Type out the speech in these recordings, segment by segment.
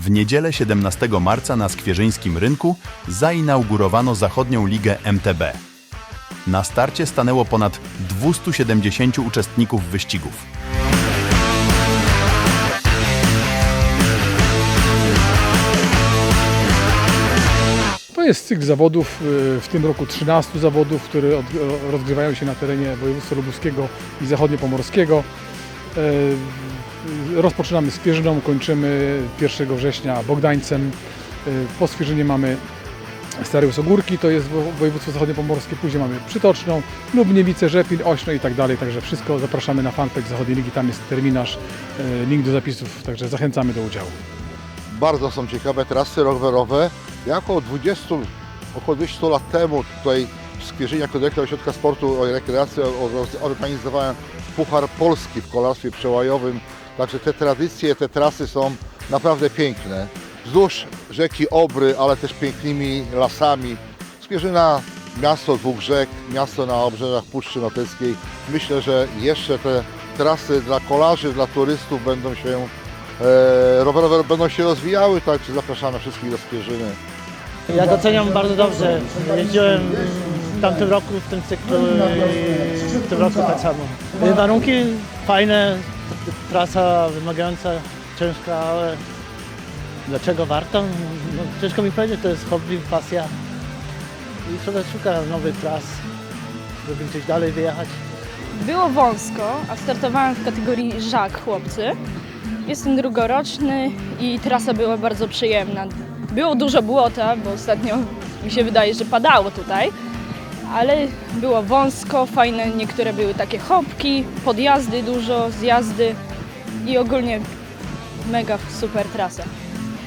W niedzielę 17 marca na Skwierzyńskim Rynku zainaugurowano zachodnią ligę MTB. Na starcie stanęło ponad 270 uczestników wyścigów. To jest cykl zawodów, y, w tym roku 13 zawodów, które rozgrywają się na terenie województwa lubuskiego i zachodniopomorskiego. Rozpoczynamy z kończymy 1 września Bogdańcem. E, Po Skwierzynie mamy Stare Usogórki, to jest wo- województwo zachodniopomorskie, później mamy Przytoczną, Lubniewice, Rzepin, Ośno i tak dalej, także wszystko zapraszamy na fanpage Zachodniej Ligi, tam jest terminarz, e, link do zapisów, także zachęcamy do udziału. Bardzo są ciekawe trasy rowerowe. Ja około 20, około 200 lat temu tutaj w Skwierzynie jako dyrektor Ośrodka Sportu i Rekreacji or- organizowałem Puchar Polski w kolarstwie przełajowym. Także te tradycje, te trasy są naprawdę piękne. Wzdłuż rzeki Obry, ale też pięknymi lasami. Skwierzyna, miasto dwóch rzek, miasto na obrzeżach Puszczy Noteckiej. Myślę, że jeszcze te trasy dla kolarzy, dla turystów będą się e, rowerowe będą się rozwijały, także zapraszamy wszystkich do Skwierzyny. Ja doceniam bardzo dobrze. Jeździłem w tamtym roku, w tym cyklu i w tym roku tak samo. Warunki fajne, trasa wymagająca, ciężka, ale dlaczego warto? No, ciężko mi powiedzieć, to jest hobby, pasja. I człowiek szuka nowych tras, żeby gdzieś dalej wyjechać. Było wąsko, a startowałem w kategorii żak chłopcy. Jestem drugoroczny i trasa była bardzo przyjemna. Było dużo błota, bo ostatnio mi się wydaje, że padało tutaj, ale było wąsko, fajne, niektóre były takie hopki, podjazdy dużo, zjazdy i ogólnie mega super trasa.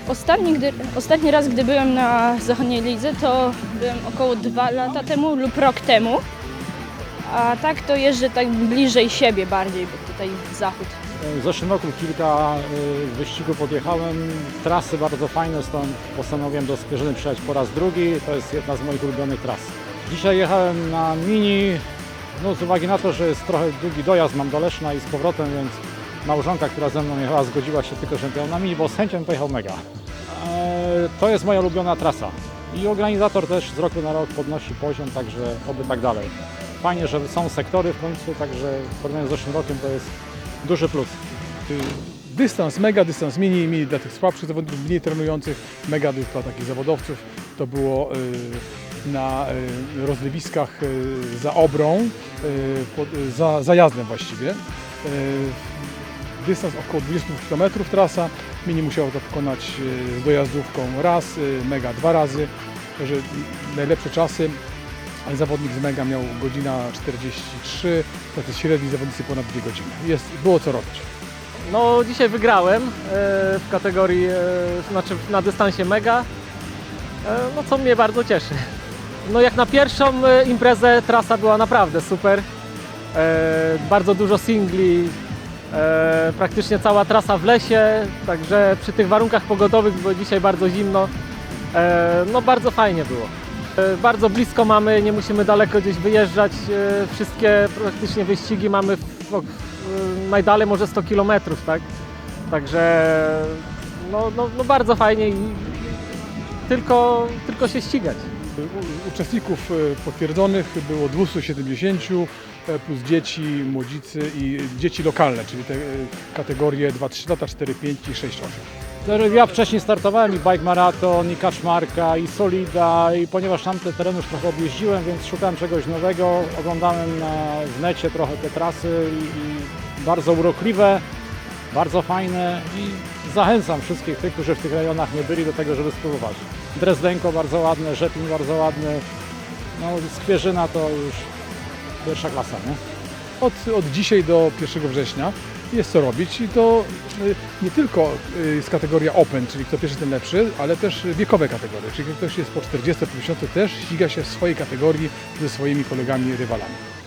Ostatni, gdy, ostatni raz, gdy byłem na zachodniej lidze, to byłem około dwa lata temu lub rok temu. A tak to jeżdżę tak bliżej siebie bardziej, bo tutaj zachód. W zeszłym roku kilka y, wyścigów podjechałem, trasy bardzo fajne, stąd postanowiłem do Skwierzyny przyjechać po raz drugi. To jest jedna z moich ulubionych tras. Dzisiaj jechałem na mini, no z uwagi na to, że jest trochę długi dojazd, mam do Leszna i z powrotem, więc małżonka, która ze mną jechała, zgodziła się tylko, że jechał na mini, bo z chęcią pojechał mega. E, To jest moja ulubiona trasa. I organizator też z roku na rok podnosi poziom, także oby tak dalej. Fajnie, że są sektory w końcu, także w porównaniu z zeszłym rokiem to jest duży plus. Dystans mega, dystans mini, mini dla tych słabszych zawodników, mniej trenujących, mega dla takich zawodowców. To było y, na y, rozlewiskach y, za Obrą, pod, y, za zajazdem właściwie. Dystans około 20 km trasa, mini musiało to pokonać z dojazdówką raz, mega dwa razy, że najlepsze czasy Zawodnik z Mega miał godzina 43, tacy średni zawodnicy ponad 2 godziny. Jest, było co robić. No dzisiaj wygrałem e, w kategorii, e, znaczy na dystansie mega, e, no co mnie bardzo cieszy. No jak na pierwszą e, imprezę trasa była naprawdę super. E, Bardzo dużo singli, e, praktycznie cała trasa w lesie, także przy tych warunkach pogodowych było dzisiaj bardzo zimno. E, No bardzo fajnie było. E, Bardzo blisko mamy, nie musimy daleko gdzieś wyjeżdżać. e, Wszystkie praktycznie wyścigi mamy w, w, najdalej może 100 km, tak? Także no, no, no bardzo fajnie i tylko, tylko się ścigać. Uczestników e, potwierdzonych było 270 e, plus dzieci, młodzicy i dzieci lokalne, czyli te e, kategorie 2-3 lata, 4, 5 i 6, 8. Także Ja wcześniej startowałem i bike maraton, i kaczmarka, i solida, i ponieważ tam te tereny już trochę objeździłem, więc szukałem czegoś nowego, oglądałem na, w necie trochę te trasy i, i bardzo urokliwe, bardzo fajne i zachęcam wszystkich tych, którzy w tych rejonach nie byli do tego, żeby spróbować. Drezdenko bardzo ładne, Rzepin bardzo ładny, no Skwierzyna to już pierwsza klasa, nie? Od, od dzisiaj do 1 września jest co robić i to y, nie tylko y, jest kategoria Open, czyli kto pierwszy ten lepszy, ale też wiekowe kategorie, czyli ktoś jest po 40-50 też ściga się w swojej kategorii ze swoimi kolegami rywalami.